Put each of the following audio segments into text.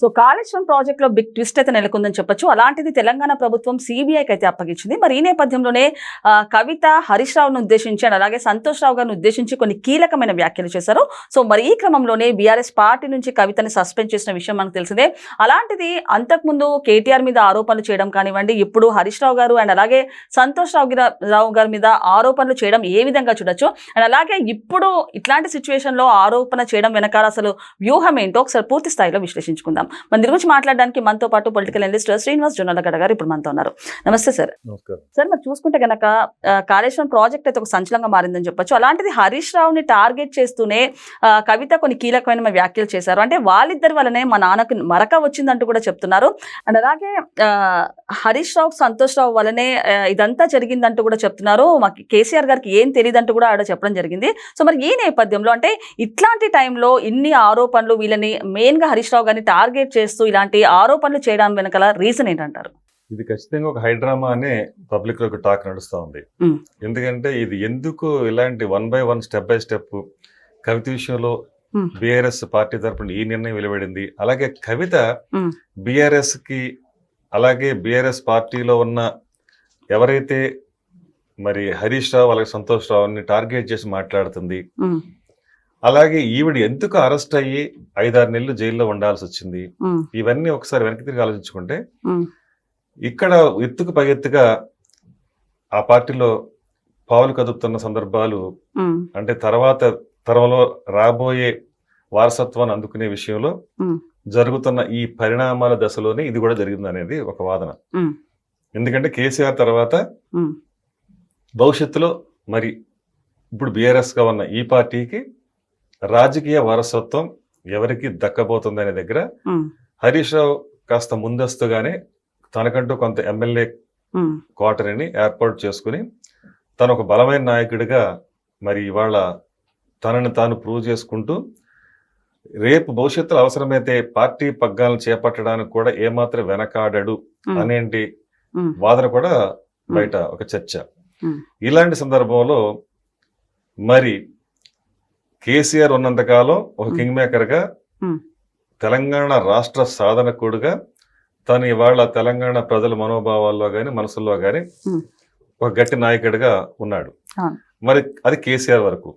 So Kaleshwaram ప్రాజెక్ట్లో big twist అయితే నెలకొందని చెప్పొచ్చు. అలాంటిది తెలంగాణ ప్రభుత్వం సిబిఐకి అయితే అప్పగించింది. మరి ఈ నేపథ్యంలోనే కవిత హరీష్ రావును ఉద్దేశించి అండ్ అలాగే సంతోష్ రావు గారిని ఉద్దేశించి కొన్ని కీలకమైన వ్యాఖ్యలు చేశారు. సో మరి ఈ క్రమంలోనే బీఆర్ఎస్ పార్టీ నుంచి కవితని సస్పెండ్ చేసిన విషయం మనకు తెలిసిందే. అలాంటిది అంతకుముందు కేటీఆర్ మీద ఆరోపణలు చేయడం కానివ్వండి ఇప్పుడు హరీష్ రావు గారు అండ్ అలాగే సంతోష్ రావు రావు గారి మీద ఆరోపణలు చేయడం ఏ విధంగా చూడొచ్చు? అండ్ అలాగే ఇప్పుడు ఇట్లాంటి సిచ్యువేషన్లో ఆరోపణ చేయడం వెనకాల అసలు వ్యూహం ఏంటో ఒకసారి పూర్తి స్థాయిలో విశ్లేషించుకుందాం. మన దీని గురించి మాట్లాడడానికి మనతో పాటు పొలిటికల్ అనలిస్ట్ శ్రీనివాస్ జొన్నలగడ్డ గారు ఇప్పుడు మనతో ఉన్నారు. నమస్తే సార్. సార్ మరి చూసుకుంటే గనక ఆ, కాళేశ్వరం ప్రాజెక్ట్ అయితే ఒక సంచలనంగా మారిందని చెప్పొచ్చు. అలాంటిది హరీష్ రావుని టార్గెట్ చేస్తూనే కవిత కొన్ని కీలకమైన వ్యాఖ్యలు చేశారు. అంటే వాళ్ళిద్దరి వల్లనే మా నాన్నకు మరక వచ్చిందంటూ కూడా చెప్తున్నారు. అండ్ అలాగే హరీష్ రావు సంతోష్ రావు వల్లనే ఇదంతా జరిగిందంటూ కూడా చెప్తున్నారు. మాకు కేసీఆర్ గారికి ఏం తెలియదంటూ కూడా ఆడ చెప్పడం జరిగింది. సో మరి ఈ నేపథ్యంలో అంటే ఇట్లాంటి టైంలో ఇన్ని ఆరోపణలు వీళ్ళని మెయిన్గా హరీష్ రావు గారిని టార్గెట్ చేస్తూ ఇలాంటి ఆరోపణలు చేయడం వెనకాల రీజన్ ఏంటంటారు ఇది ఖచ్చితంగా ఒక హైడ్రామా అనే పబ్లిక్లో ఒక టాక్ నడుస్తూ ఉంది. ఎందుకంటే ఇది ఎందుకు ఇలాంటి one by one step by step Kavitha విషయంలో. బీఆర్ఎస్ పార్టీ తరపున ఈ నిర్ణయం వెలువడింది అలాగే కవిత. బీఆర్ఎస్కి అలాగే బీఆర్ఎస్ పార్టీలో ఉన్న ఎవరైతే మరి హరీష్ రావు అలాగే సంతోష్ రావుని టార్గెట్ చేసి మాట్లాడుతుంది అలాగే ఈవిడ ఎందుకు అరెస్ట్ అయ్యి ఐదారు నెలలు జైల్లో ఉండాల్సి వచ్చింది? ఇవన్నీ ఒకసారి వెనక్కి తిరిగి ఆలోచించుకుంటే ఇక్కడ ఎత్తుకు పై ఎత్తుగా ఆ పార్టీలో పావులు కదుపుతున్న సందర్భాలు అంటే తర్వాత తరంలో రాబోయే వారసత్వాన్ని అందుకునే విషయంలో. జరుగుతున్న ఈ పరిణామాల దశలోనే ఇది కూడా జరిగింది అనేది ఒక వాదన. ఎందుకంటే కేసీఆర్ తర్వాత భవిష్యత్తులో మరి ఇప్పుడు బీఆర్ఎస్గా ఉన్న ఈ పార్టీకి రాజకీయ వారసత్వం ఎవరికి దక్కబోతుంది అనే దగ్గర హరీష్ రావు కాస్త ముందస్తుగానే తనకంటూ కొంత ఎమ్మెల్యే క్వార్టర్ని ఏర్పాటు చేసుకుని తను ఒక బలమైన నాయకుడిగా మరి ఇవాళ తనని తాను ప్రూవ్ చేసుకుంటూ రేపు భవిష్యత్తులో అవసరమైతే పార్టీ పగ్గాలను చేపట్టడానికి కూడా ఏమాత్రం వెనకాడడు అనేంటి వాదన కూడా బయట ఒక చర్చ. ఇలాంటి సందర్భంలో మరి కేసీఆర్ ఉన్నంతకాలం ఒక. కింగ్ మేకర్గా. తెలంగాణ రాష్ట్ర సాధనకుడుగా తను ఇవాళ తెలంగాణ ప్రజల మనోభావాల్లో కానీ మనసుల్లో కానీ. ఒక గట్టి నాయకుడిగా ఉన్నాడు. మరి అది కేసీఆర్ వరకు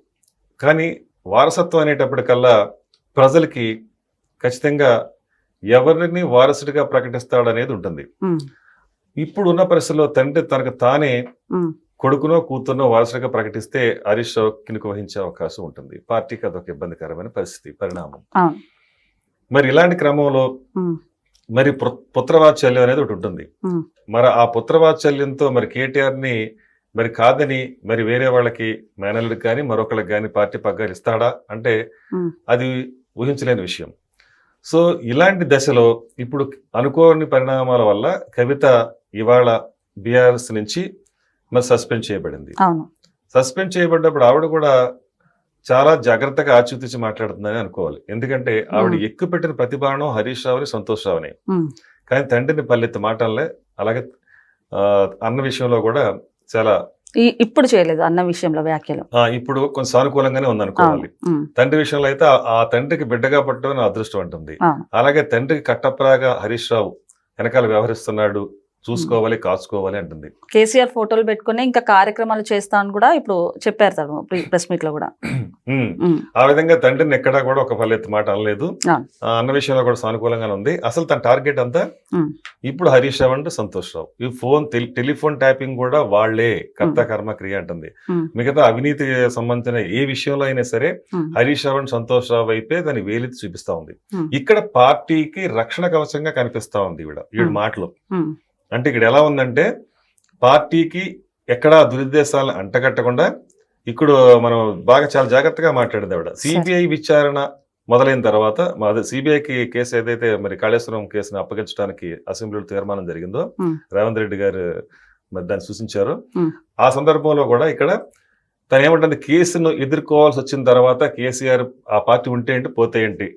కానీ వారసత్వం అనేటప్పటికల్లా ప్రజలకి ఖచ్చితంగా ఎవరిని వారసుడిగా ప్రకటిస్తాడు అనేది ఉంటుంది ఇప్పుడు ఉన్న పరిస్థితుల్లో తండ్రి తనకు తానే కొడుకునో కూతురునో వారసుడిగా ప్రకటిస్తే హరీష్ రావు కినుక వహించే అవకాశం ఉంటుంది పార్టీకి అదొక ఇబ్బందికరమైన పరిస్థితి పరిణామం. మరి ఇలాంటి క్రమంలో మరి పుత్ర- పుత్రవాత్సల్యం అనేది ఒకటి ఉంటుంది. మరి ఆ పుత్రవాత్సల్యంతో మరి కేటీఆర్ని మరి కాదని మరి వేరే వాళ్ళకి మేనల్లుడికి కానీ మరొకళ్ళకి కానీ పార్టీ పగ్గాలు ఇస్తాడా అంటే. అది ఊహించలేని విషయం సో ఇలాంటి దశలో ఇప్పుడు అనుకోని పరిణామాల వల్ల కవిత ఇవాళ బీఆర్ఎస్ నుంచి మరి సస్పెండ్ చేయబడింది. అవును. సస్పెండ్ చేయబడ్డప్పుడు ఆవిడ కూడా చాలా జాగ్రత్తగా ఆచితూచి మాట్లాడుతుందని అనుకోవాలి. ఎందుకంటే ఆవిడ. ఎక్కువ పెట్టిన ప్రతిభానం హరీష్ రావుని సంతోష్ రావుని. కానీ తండ్రిని పల్లెత్తి మాటలే అలాగే అన్న విషయంలో కూడా చాలా ఇప్పుడు చేయలేదు అన్న విషయంలో వ్యాఖ్యలు. ఆ, ఇప్పుడు కొంచెం సానుకూలంగానే ఉంది అవును. అనుకోవాలి ఉమ్, తండ్రి విషయంలో అయితే ఆ- తండ్రికి బిడ్డగా పట్టడం అదృష్టం అంటుంది. అలాగే తండ్రికి కట్టప్రాగా హరీష్ రావు వెనకాల వ్యవహరిస్తున్నాడు చూసుకోవాలి కాచుకోవాలి అంటుంది. కేసీఆర్ ఫోటోలు పెట్టుకుని ఇంకా కార్యక్రమాలు చేస్తాను కూడా ఇప్పుడు చెప్పారు తను ప్రెస్ మీట్లో కూడా ఆ విధంగా తండ్రిని ఎక్కడా కూడా ఒక పల్లెత్తి మాట అనలేదు. అన్న విషయంలో కూడా సానుకూలంగానే ఉంది. అసలు తన టార్గెట్ అంతా. ఇప్పుడు హరీష్ రావు అంటే సంతోష్ రావు. ఈ ఫోన్ టెలి- టెలిఫోన్ ట్యాపింగ్ కూడా వాళ్ళే కర్త కర్మ క్రియ అంటుంది. మిగతా అవినీతి సంబంధించిన ఏ విషయంలో అయినా సరే హరీష్ రావు అండ్ సంతోష్ రావు వైపే దాన్ని వేలెత్తి చూపిస్తా ఉంది. ఇక్కడ పార్టీకి రక్షణ కవచంగా కనిపిస్తా ఉంది ఈవిడ ఈవిడ ఉమ్. మాటలు. అంటే ఇక్కడ ఎలా ఉందంటే పార్టీకి ఎక్కడా దురుద్దేశాలను అంటగట్టకుండా ఇప్పుడు మనం బాగా చాలా జాగ్రత్తగా మాట్లాడింది ఆవిడ సిబిఐ విచారణ మొదలైన తర్వాత సిబిఐకి కేసు ఏదైతే మరి కాళేశ్వరం కేసును అప్పగించడానికి అసెంబ్లీలో తీర్మానం జరిగిందో. రేవంత్ రెడ్డి గారు మరి దాన్ని సూచించారు. ఆ సందర్భంలో కూడా ఇక్కడ తను ఏమంటుంది కేసును ఎదుర్కోవాల్సి వచ్చిన తర్వాత కేసీఆర్ ఆ పార్టీ ఉంటే ఏంటి పోతే ఏంటి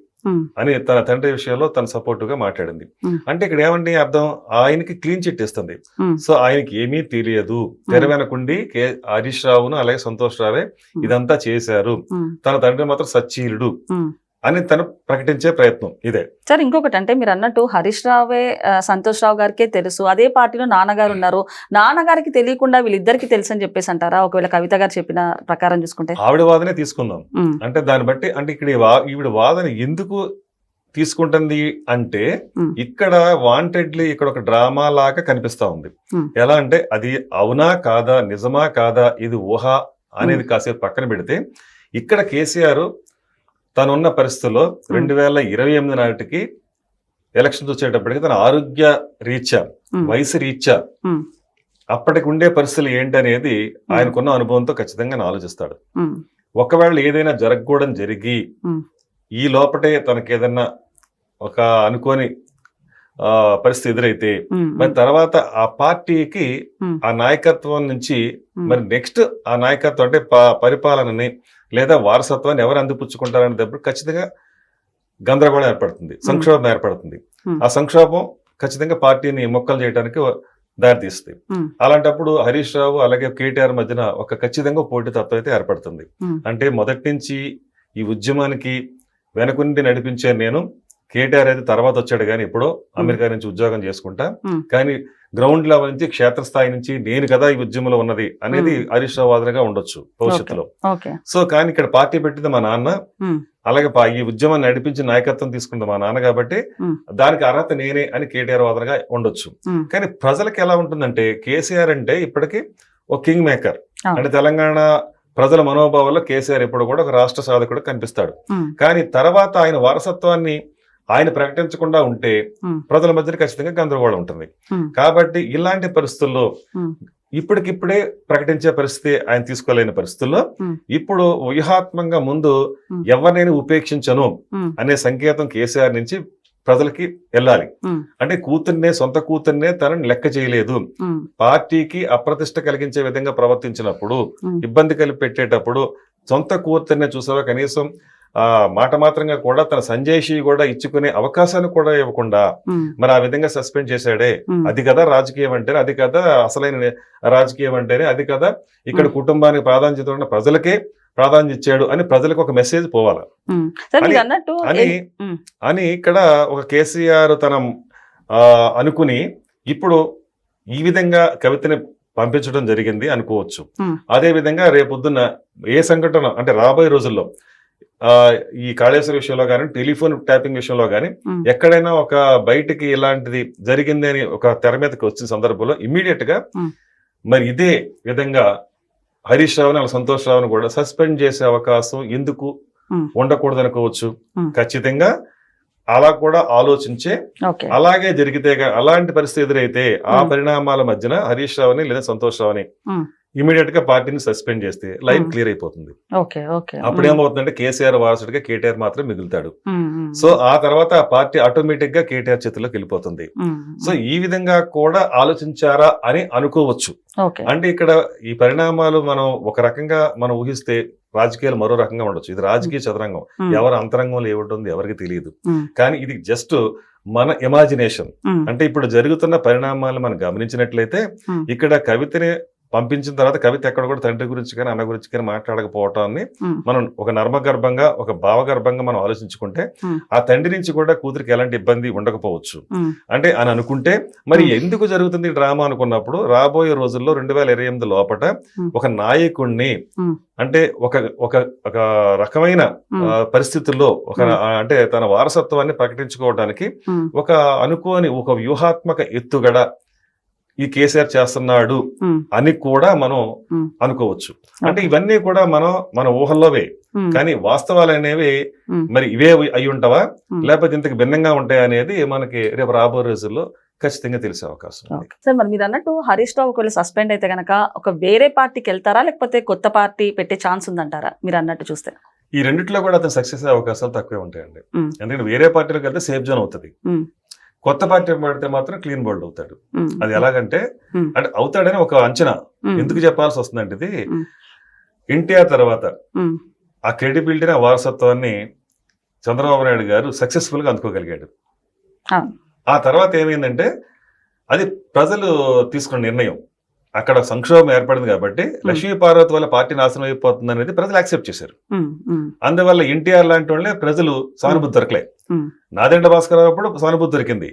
అని తన తండ్రి విషయంలో తన సపోర్ట్గా మాట్లాడింది. అంటే ఇక్కడ ఏమండి అర్థం ఆయనకి క్లీన్ చిట్ ఇస్తుంది. సో ఆయనకి ఏమీ తెలియదు. తెర వెనకుండి కే హరీష్ రావును అలాగే సంతోష్ రావే. ఇదంతా చేశారు. తన తండ్రి మాత్రం సచ్చీలుడు. అని తను ప్రకటించే ప్రయత్నం ఇదే. సార్ ఇంకొకటి అంటే మీరు అన్నట్టు హరీష్ రావే సంతోష్ రావు గారికే తెలుసు. అదే పార్టీలో నాన్నగారు ఉన్నారు. నాన్నగారికి తెలియకుండా వీళ్ళిద్దరికి తెలుసు అని చెప్పేసి అంటారా? ఒకవేళ కవిత గారు చెప్పిన ప్రకారం చూసుకుంటే. ఆవిడ వాదనే తీసుకుందాం. అంటే దాన్ని బట్టి అంటే ఇక్కడ ఈవిడ వాదన ఎందుకు తీసుకుంటుంది అంటే ఇక్కడ వాంటెడ్లీ ఇక్కడ ఒక డ్రామా లాగా కనిపిస్తా ఉంది. ఎలా అంటే అది అవునా కాదా నిజమా కాదా ఇది ఊహ అనేది కాసేపు పక్కన పెడితే ఇక్కడ కేసీఆర్ తనున్న పరిస్థితుల్లో రెండు వేల ఇరవై ఎనిమిది నాటికి ఎలక్షన్స్ వచ్చేటప్పటికి తన ఆరోగ్య రీత్యా వయసు రీత్యా అప్పటికి ఉండే పరిస్థితులు ఏంటి అనేది ఆయనకున్న అనుభవంతో ఖచ్చితంగా ఆలోచిస్తాడు. ఒకవేళ ఏదైనా జరగకూడదు జరిగి. ఈ లోపటే తనకి ఏదన్నా ఒక అనుకోని పరిస్థితి ఎదురైతే మరి తర్వాత ఆ పార్టీకి. ఆ నాయకత్వం నుంచి మరి నెక్స్ట్ ఆ నాయకత్వం అంటే పరిపాలనని లేదా వారసత్వాన్ని ఎవరు అందిపుచ్చుకుంటారనేటప్పుడు ఖచ్చితంగా గందరగోళం ఏర్పడుతుంది సంక్షోభం ఏర్పడుతుంది. ఆ సంక్షోభం ఖచ్చితంగా పార్టీని మొక్కలు చేయడానికి దారితీస్తుంది. అలాంటప్పుడు హరీష్ రావు అలాగే కేటీఆర్ మధ్యన ఒక ఖచ్చితంగా పోటీ తత్వం అయితే ఏర్పడుతుంది. అంటే మొదటి నుంచి ఈ ఉద్యమానికి వెనకుండి నడిపించే నేను కేటీఆర్ అయితే తర్వాత వచ్చాడు కానీ ఇప్పుడు అమెరికా నుంచి ఉద్యోగం చేసుకుంటా. కానీ గ్రౌండ్ లెవెల్ నుంచి క్షేత్రస్థాయి నుంచి నేను కదా ఈ ఉద్యమంలో ఉన్నది అనేది హరీష్ రావు వాదనగా ఉండొచ్చు భవిష్యత్తులో. సో కానీ ఇక్కడ పార్టీ పెట్టింది మా నాన్న. అలాగే ఈ ఉద్యమాన్ని నడిపించి నాయకత్వం తీసుకుంది మా నాన్న కాబట్టి. దానికి అర్హత నేనే అని కేటీఆర్ వాదనగా ఉండొచ్చు. కానీ ప్రజలకు ఎలా ఉంటుందంటే కేసీఆర్ అంటే ఇప్పటికీ ఒక కింగ్ మేకర్. అంటే తెలంగాణ ప్రజల మనోభావాల్లో కేసీఆర్ ఇప్పుడు కూడా ఒక రాష్ట్ర సాధకుడు కనిపిస్తాడు. కానీ తర్వాత ఆయన వారసత్వాన్ని ఆయన ప్రకటించకుండా ఉంటే ప్రజల మధ్య ఖచ్చితంగా గందరగోళం ఉంటుంది. కాబట్టి ఇలాంటి పరిస్థితుల్లో ఇప్పటికిప్పుడే ప్రకటించే పరిస్థితి ఆయన తీసుకోలేని పరిస్థితుల్లో. ఇప్పుడు వ్యూహాత్మకంగా ముందు. ఎవరినైనా ఉపేక్షించను అనే సంకేతం కేసీఆర్ నుంచి ప్రజలకి వెళ్ళాలి. అంటే కూతుర్నే సొంత కూతుర్నే తనని లెక్క చేయలేదు. పార్టీకి అప్రతిష్ట కలిగించే విధంగా ప్రవర్తించినప్పుడు ఇబ్బంది కలిపి పెట్టేటప్పుడు సొంత కూతుర్నే చూసావా? కనీసం మాట మాత్రంగా కూడా తన సంజయ్షి కూడా ఇచ్చుకునే అవకాశాన్ని కూడా ఇవ్వకుండా మరి ఆ విధంగా సస్పెండ్ చేశాడే. అది కదా రాజకీయం అంటేనే అది కదా అసలైన రాజకీయం అంటేనే అది కదా ఇక్కడ. కుటుంబానికి ప్రాధాన్యత ఉన్న ప్రజలకే ప్రాధాన్యత ఇచ్చాడు అని ప్రజలకు ఒక మెసేజ్ పోవాలి. అని- అన్నట్టు అని ఇక్కడ ఒక కేసీఆర్ తన అనుకుని ఇప్పుడు ఈ విధంగా కవితని పంపించడం జరిగింది అనుకోవచ్చు. అదే విధంగా రేపొద్దున ఏ సంఘటన అంటే రాబోయే రోజుల్లో ఈ కాళేశ్వర విషయంలో కానీ టెలిఫోన్ ట్యాపింగ్ విషయంలో కానీ ఎక్కడైనా ఒక బయటికి ఇలాంటిది జరిగింది అని ఒక తెర మీదకి వచ్చిన సందర్భంలో ఇమ్మీడియట్గా. మరి ఇదే విధంగా హరీష్ రావుని అలా సంతోష్ రావుని కూడా సస్పెండ్ చేసే అవకాశం ఎందుకు ఉండకూడదు అనుకోవచ్చు. ఖచ్చితంగా అలా కూడా ఆలోచించే అలాగే జరిగితే అలాంటి పరిస్థితి ఎదురైతే ఆ. పరిణామాల మధ్యన హరీష్ రావుని లేదా సంతోష్ రావుని. ఇమీడియట్గా పార్టీని సస్పెండ్ చేస్తే లైన్ Hmm. క్లియర్ అయిపోతుంది. ఓకే ఓకే అప్పుడు ఏమవుతుందంటే కేసీఆర్ వారసుడిగా కేటీఆర్ మాత్రం మిగులుతాడు. ఉమ్, సో ఆ తర్వాత ఆ పార్టీ ఆటోమేటిక్గా కేటీఆర్ చేతిలోకి వెళ్ళిపోతుంది. సో ఈ విధంగా కూడా ఆలోచించారా అని అనుకోవచ్చు. అంటే ఇక్కడ ఈ పరిణామాలు మనం ఒక రకంగా మనం ఊహిస్తే రాజకీయాలు మరో రకంగా ఉండొచ్చు. ఇది రాజకీయ చదరంగం. ఎవరి అంతరంగంలో ఏముంటుంది ఎవరికి తెలియదు. కానీ ఇది జస్ట్ మన ఇమాజినేషన్ అంటే ఇప్పుడు జరుగుతున్న పరిణామాలు మనం గమనించినట్లయితే Hmm. ఇక్కడ కవితని పంపించిన తర్వాత కవిత ఎక్కడ కూడా తండ్రి గురించి కానీ అన్న గురించి కానీ మాట్లాడకపోవటాన్ని మనం ఒక నర్మగర్భంగా ఒక భావగర్భంగా మనం ఆలోచించుకుంటే. ఆ తండ్రి నుంచి కూడా కూతురికి ఎలాంటి ఇబ్బంది ఉండకపోవచ్చు అంటే అని అనుకుంటే మరి. ఎందుకు జరుగుతుంది డ్రామా అనుకున్నప్పుడు రాబోయే రోజుల్లో రెండు వేల ఇరవై ఎనిమిది లోపట Hmm. ఒక నాయకుణ్ణి. అంటే ఒక ఒక ఒక రకమైన పరిస్థితుల్లో ఒక అంటే తన వారసత్వాన్ని ప్రకటించుకోవడానికి ఒక అనుకోని ఒక వ్యూహాత్మక ఎత్తుగడ ఈ కేసీఆర్ చేస్తున్నాడు అని కూడా మనం. అనుకోవచ్చు అంటే. ఇవన్నీ కూడా మనం మన ఊహల్లోవే కానీ వాస్తవాలు అనేవి మరి ఇవే అయి ఉంటావా. లేకపోతే ఇంతకు భిన్నంగా ఉంటాయా అనేది మనకి రేపు రాబోయే రోజుల్లో ఖచ్చితంగా తెలిసే అవకాశం. సార్ మరి మీరు అన్నట్టు హరీష్ రావు ఒకవేళ సస్పెండ్ అయితే గనక ఒక వేరే పార్టీకి వెళ్తారా లేకపోతే కొత్త పార్టీ పెట్టే ఛాన్స్ ఉందంటారా మీరు అన్నట్టు చూస్తే ఈ రెండిట్లో కూడా అతను సక్సెస్ అయ్యే అవకాశాలు తక్కువే ఉంటాయండి. ఎందుకంటే వేరే పార్టీలోకి వెళ్తే సేఫ్ జోన్ అవుతుంది. కొత్త పార్టీ పడితే మాత్రం క్లీన్ బోల్డ్ అవుతాడు. అది ఎలాగంటే. అంటే అవుతాడని ఒక అంచనా. ఎందుకు చెప్పాల్సి వస్తుందంటే ఇది. ఎన్టీఆర్ తర్వాత ఆ క్రెడిబిలిటీని ఆ వారసత్వాన్ని చంద్రబాబు నాయుడు గారు సక్సెస్ఫుల్గా అందుకోగలిగాడు. ఆ. తర్వాత ఏమైందంటే అది ప్రజలు తీసుకున్న నిర్ణయం. అక్కడ సంక్షోభం ఏర్పడింది కాబట్టి లక్ష్మీ పార్వతి వల్ల పార్టీ నాశనం అయిపోతుంది అనేది ప్రజలు యాక్సెప్ట్ చేశారు. అందువల్ల ఎన్టీఆర్ లాంటి వాళ్ళే ప్రజలు సానుభూతి దొరకలే. ఉమ్. నాదెండ్ల భాస్కర్ అప్పుడు సానుభూతి దొరికింది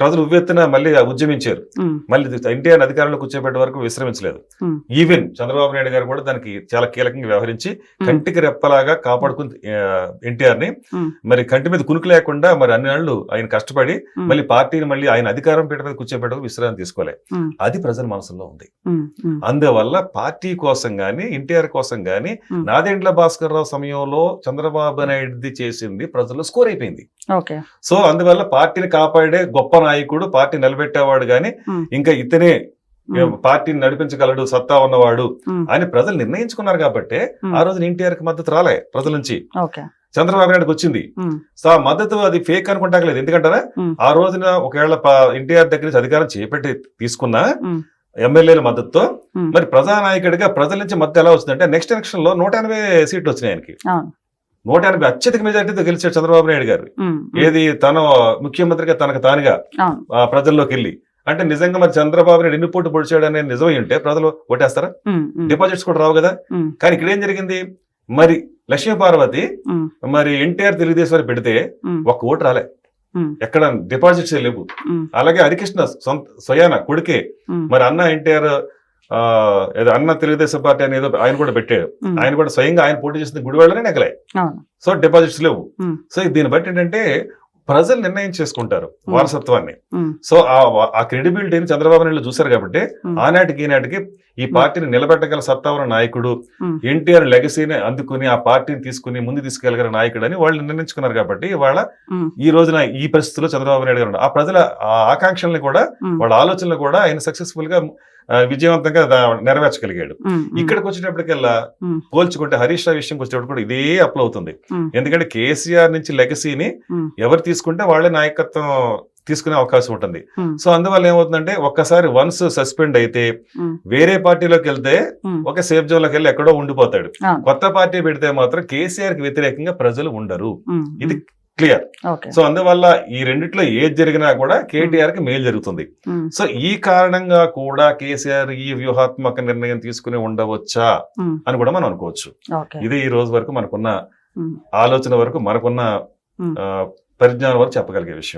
ప్రజలు ఉవ్వెత్తున మళ్ళీ ఉద్యమించారు. మళ్ళీ ఎన్టీఆర్ అధికారంలో కూర్చోబెట్టే వరకు విశ్రమించలేదు. ఈవెన్ చంద్రబాబు నాయుడు గారు కూడా దానికి చాలా కీలకంగా వ్యవహరించి కంటికి రెప్పలాగా కాపాడుకుని ఎన్టీఆర్ని. మరి కంటి మీద కునుకు లేకుండా మరి అన్ని నాళ్ళు ఆయన కష్టపడి మళ్ళీ పార్టీని మళ్ళీ ఆయన అధికారం పీట మీద కూర్చోబెట్టకు విశ్రాంతి తీసుకోలే. అది ప్రజల మనసులో ఉంది. అందువల్ల పార్టీ కోసం గాని ఎన్టీఆర్ కోసం గాని. నాదెండ్ల భాస్కర్ రావు సమయంలో చంద్రబాబు నాయుడుది చేసింది ప్రజల్లో స్కోర్ అయిపోయింది. సో అందువల్ల పార్టీని కాపాడే గొప్ప నాయకుడు పార్టీ నిలబెట్టేవాడు గాని. ఇంకా ఇతనే పార్టీని నడిపించగలడు సత్తా ఉన్నవాడు అని ప్రజలు నిర్ణయించుకున్నారు కాబట్టి. ఆ రోజు ఎన్టీఆర్కి మద్దతు రాలే ప్రజల నుంచి చంద్రబాబు నాయుడుకి వచ్చింది సో ఆ మద్దతు అది ఫేక్ అనుకుంటాకలేదు ఎందుకంటారా. ఆ రోజున ఒకవేళ ఎన్టీఆర్ దగ్గర నుంచి అధికారం చేపట్టి తీసుకున్న. ఎమ్మెల్యేల మద్దతుతో. మరి ప్రజానాయకుడిగా ప్రజల నుంచి మద్దతు ఎలా వస్తుందంటే నెక్స్ట్ ఎలక్షన్లో నూట ఎనభై సీట్లు వచ్చినాయి ఆయనకి నూట ఎనభై అత్యధిక మెజార్టీతో గెలిచాడు చంద్రబాబు నాయుడు గారు. ఏది తన ముఖ్యమంత్రిగా తనకు తానుగా ప్రజల్లోకి వెళ్ళి. అంటే నిజంగా మరి చంద్రబాబు నాయుడు ఎన్ని పోటీ పొడిచాడు అనేది నిజమై ఉంటే ప్రజలు ఓటేస్తారా? డిపాజిట్స్ కూడా రావు కదా? కానీ ఇక్కడ ఏం జరిగింది? మరి లక్ష్మీ పార్వతి మరి ఎన్టీఆర్ తెలుగుదేశం పెడితే ఒక్క ఓటు రాలే. ఎక్కడ డిపాజిట్స్ లేవు. అలాగే హరికృష్ణ సొంత స్వయాన కొడుకే మరి అన్న ఎన్టీఆర్ ఏదో అన్న తెలుగుదేశం పార్టీ అని ఏదో ఆయన కూడా పెట్టాడు. ఆయన కూడా స్వయంగా ఆయన పోటీ చేసిన గుడివాళ్ళనే నెగలే. సో డిపాజిట్స్ లేవు. సో దీన్ని బట్టి ఏంటంటే ప్రజలు నిర్ణయం చేసుకుంటారు. వారసత్వాన్ని. సో ఆ క్రెడిబిలిటీని చంద్రబాబు నాయుడు చూశారు కాబట్టి ఆనాటికి ఈనాటికి ఈ పార్టీని నిలబెట్టగల సత్తా ఉన్న నాయకుడు ఎన్టీఆర్ లెగసీని అందుకుని ఆ పార్టీని తీసుకుని ముందు తీసుకెళ్ళగల నాయకుడు అని వాళ్ళు నిర్ణయించుకున్నారు కాబట్టి వాళ్ళ ఈ రోజున ఈ పరిస్థితుల్లో చంద్రబాబు నాయుడు గారు. ఆ ప్రజల ఆకాంక్షల్ని కూడా వాళ్ళ ఆలోచనలు కూడా ఆయన సక్సెస్ఫుల్గా విజయవంతంగా నెరవేర్చగలిగాడు. ఇక్కడికి వచ్చేటప్పటికల్లా. పోల్చుకుంటే హరీష్ రావు విషయంకి వచ్చేటప్పుడు కూడా ఇదే అప్లో అవుతుంది ఎందుకంటే కేసీఆర్ నుంచి లెగసీని ఎవరు తీసుకుంటే వాళ్ళే నాయకత్వం తీసుకునే అవకాశం ఉంటుంది. సో అందువల్ల ఏమవుతుందంటే ఒక్కసారి వన్స్ సస్పెండ్ అయితే వేరే పార్టీలోకి వెళ్తే ఒక సేఫ్ జోన్లోకి వెళ్ళి ఎక్కడో ఉండిపోతాడు. కొత్త పార్టీ పెడితే మాత్రం కేసీఆర్కి వ్యతిరేకంగా ప్రజలు ఉండరు. ఇది క్లియర్. సో అందువల్ల ఈ రెండిట్లో ఏది జరిగినా కూడా కేటీఆర్కి మేలు జరుగుతుంది. సో ఈ కారణంగా కూడా కేసీఆర్ ఈ వ్యూహాత్మక నిర్ణయం తీసుకుని ఉండవచ్చా అని కూడా మనం అనుకోవచ్చు. ఇది ఈ రోజు వరకు మనకున్న ఆలోచన వరకు మనకున్న పరిజ్ఞానం వరకు చెప్పగలిగే విషయం.